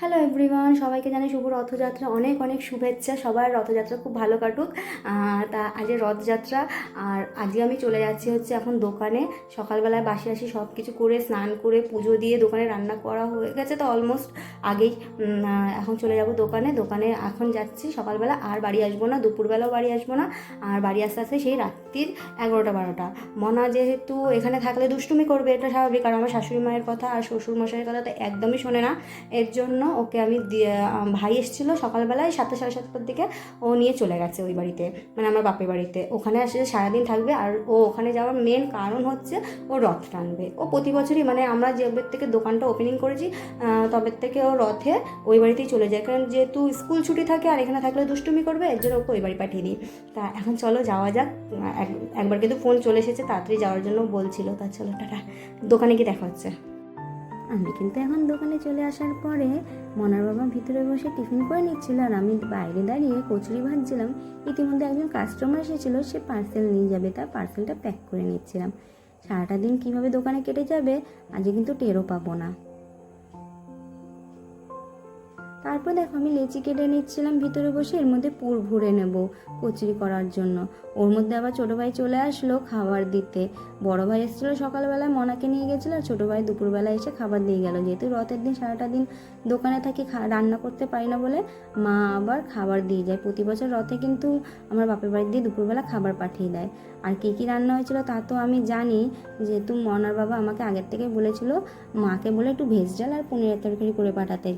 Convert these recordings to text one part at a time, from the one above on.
Hello everyone সবাইকে জানাই শুভ রথযাত্রা। অনেক অনেক শুভেচ্ছা, সবার রথযাত্রা খুব ভালো কাটুক। তা আজকে রথযাত্রা, আর আজকে আমি চলে যাচ্ছি হচ্ছে এখন দোকানে। সকালবেলায় বাসি আসি সব কিছু করে, স্নান করে, পুজো দিয়ে দোকানে রান্না করা হয়ে গেছে। তো অলমোস্ট আগেই এখন চলে যাব দোকানে। দোকানে এখন যাচ্ছি, সকালবেলা আর বাড়ি আসব না, দুপুরবেলাও বাড়ি আসব না। আর বাড়ি আসতে আসতে সেই রাত্রির এগারোটা, বারোটা। মনা যেহেতু এখানে থাকলে দুষ্টুমি করবে, এটা স্বাভাবিক। আর আমার শাশুড়ি মায়ের কথা আর শ্বশুর মশাইয়ের কথা তো একদমই শোনে না। এর জন্য ওকে আমি ভাই এসেছিল সকালবেলায় সাতটা সাড়ে সাতটার দিকে। ও নিয়ে চলে গেছে ওই বাড়িতে মানে আমার বাপের বাড়িতে। ওখানে আসে সারাদিন থাকবে আর ও ওখানে যাওয়ার মেন কারণ হচ্ছে ও রথ টানবে। ও প্রতি বছরই মানে আমরা যেবের থেকে দোকানটা ওপেনিং করেছি তবে থেকে ও রথে ওই বাড়িতেই চলে যায়। কারণ যেহেতু স্কুল ছুটি থাকে আর এখানে থাকলে দুষ্টুমি করবে, এর জন্য ওকে ওই বাড়ি পাঠিয়ে দিই। তা এখন চলো যাওয়া যাক। এক- একবার কিন্তু ফোন চলে এসেছে, তাড়াতাড়ি যাওয়ার জন্য বলছিল। তা চলো টাটা। দোকানে গিয়ে দেখা হচ্ছে। আমি কিন্তু এখন দোকানে চলে আসার পরে মনার বাবা ভিতরে বসে টিফিন করে নিচ্ছিল আর আমি বাইরে দাঁড়িয়ে কচুরি ভাজছিলাম। ইতিমধ্যে একজন কাস্টমার এসেছিল, সে পার্সেল নিয়ে যাবে। তার পার্সেলটা প্যাক করে নিচ্ছিলাম। সারাটা দিন কীভাবে দোকানে কেটে যাবে, আজকে কিন্তু টেরও পাবো না। তারপর দেখো আমি লেচি কেটে নিচ্ছিলাম, ভিতরে বসে এর মধ্যে পুর ভরে নেব কচুরি করার জন্য। ওর মধ্যে আবার ছোটো ভাই চলে আসলো খাবার দিতে। বড় ভাই এসেছিল সকালবেলায়, মনাকে নিয়ে গেছিল আর ছোটো ভাই দুপুরবেলা এসে খাবার দিয়ে গেল। যেহেতু রথের দিন সারাটা দিন দোকানে থাকি রান্না করতে পারি না বলে মা আবার খাবার দিয়ে যায়। প্রতি বছর রথে কিন্তু আমার বাপের বাড়ি দিয়ে দুপুরবেলা খাবার পাঠিয়ে দেয়। আর কী কী রান্না হয়েছিল তা তো আমি জানি। যেহেতু মনার বাবা আমাকে আগের থেকে বলেছিল, মাকে বলে একটু ভেজ ডাল আর পনিরের তরকারি করে পাঠাতে।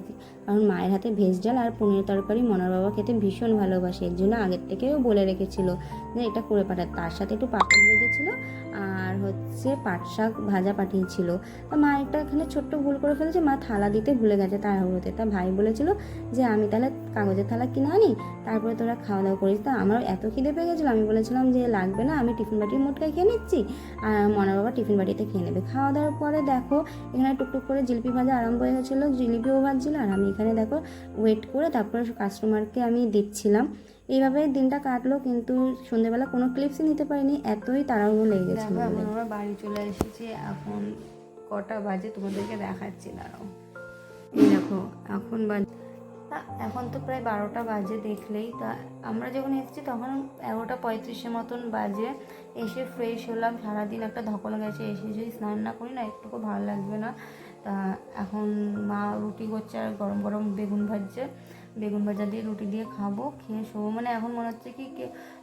কারণ মায়ের হাতে ভেজ ডাল আর পনির তরকারি। মনার বাবা খেতে ভীষণ ভালোবাসে। এর জন্য আগের থেকেও বলে রেখেছিল যে এটা করে পাঠাতে। তার সাথে একটু পাপড় ভেজেছিল আর হচ্ছে পাট শাক ভাজা পাঠিয়েছিল। তা মা একটা এখানে ছোট্ট ভুল করে ফেলেছে। মা থালা দিতে ভুলে গেছে তাড়াহুড়োতে। তা ভাই বলেছিল যে, আমি তাহলে কাগজের থালা কিনে আনি, তারপরে তোরা খাওয়া দাওয়া করিস। তা আমার এত খিদে পেয়ে গেছিল। আমি বলেছিলাম যে, লাগবে না, আমি টিফিন বাটির মোটকায় খেয়ে নিচ্ছি। আর মনার বাবা টিফিন বাটিতে খেয়ে নেবে। খাওয়া দাওয়ার পরে দেখো, এখানে টুকটুক করে জিলিপি ভাজা আরম্ভ হয়ে গেছিল। জিলিপিও ভাজছিল। আর আমি এখানে দেখো ওয়েট করে তারপরে কাস্টমারকে আমি দিচ্ছিলাম। এইভাবে দিনটা কাটলো কিন্তু সন্ধ্যেবেলা কোনো ক্লিপসই নিতে পারিনি এতই তাড়াহুড়ো লেগে দেখো এখন। আমরা বাড়ি চলে এসেছি এখন কটা বাজে তোমাদেরকে দেখাচ্ছি দাঁড়াও। এই দেখো এখন বাজে এখন তো প্রায় বারোটা বাজে দেখলেই তা আমরা যখন এসেছি তখন এগারোটা পঁয়ত্রিশের মতন বাজে। এসে ফ্রেশ হলাম সারাদিন একটা ধকল গেছে এসে যদি স্নান না করি না একটুকু ভালো লাগবে না। তা এখন মা রুটি করছে আর গরম গরম বেগুন ভাজছে। বেগুন ভাজা দিয়ে রুটি দিয়ে খাব, খেয়ে শোবো। মানে এখন মনে হচ্ছে কি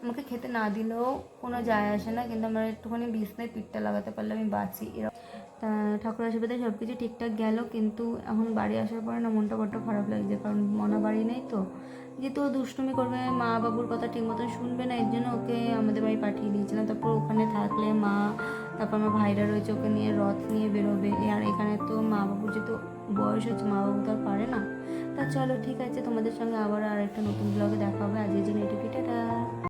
আমাকে খেতে না দিলেও কোনো যায় আসে না, কিন্তু আমার একটুখানি বিছনায় পিঠটা লাগাতে পারলে আমি বাঁচি। এরকম তা ঠাকুর আশীর্বাদে সব কিছু ঠিকঠাক গেল, কিন্তু এখন বাড়ি আসার পরে না মনটা বড্ড খারাপ লাগছে, কারণ মনা বাড়ি নেই তো। যেহেতু দুষ্টুমি করবে, মা বাবুর কথা ঠিক মতন শুনবে না, এর জন্য ওকে আমাদের বাড়ি পাঠিয়ে দিয়েছিলাম। তারপর ওখানে থাকলে মা তারপর আমার ভাইরা রয়েছে, ওকে নিয়ে রথ নিয়ে বেরোবে। আর এখানে তো মা বাবুর যেহেতু বয়স হচ্ছে, মা বাবু তো আর পারে না। তা চলো ঠিক আছে, তোমাদের সঙ্গে আবার আর একটা নতুন ব্লগে দেখা হবে। আজকের জন্য এটুকুই, টাটা।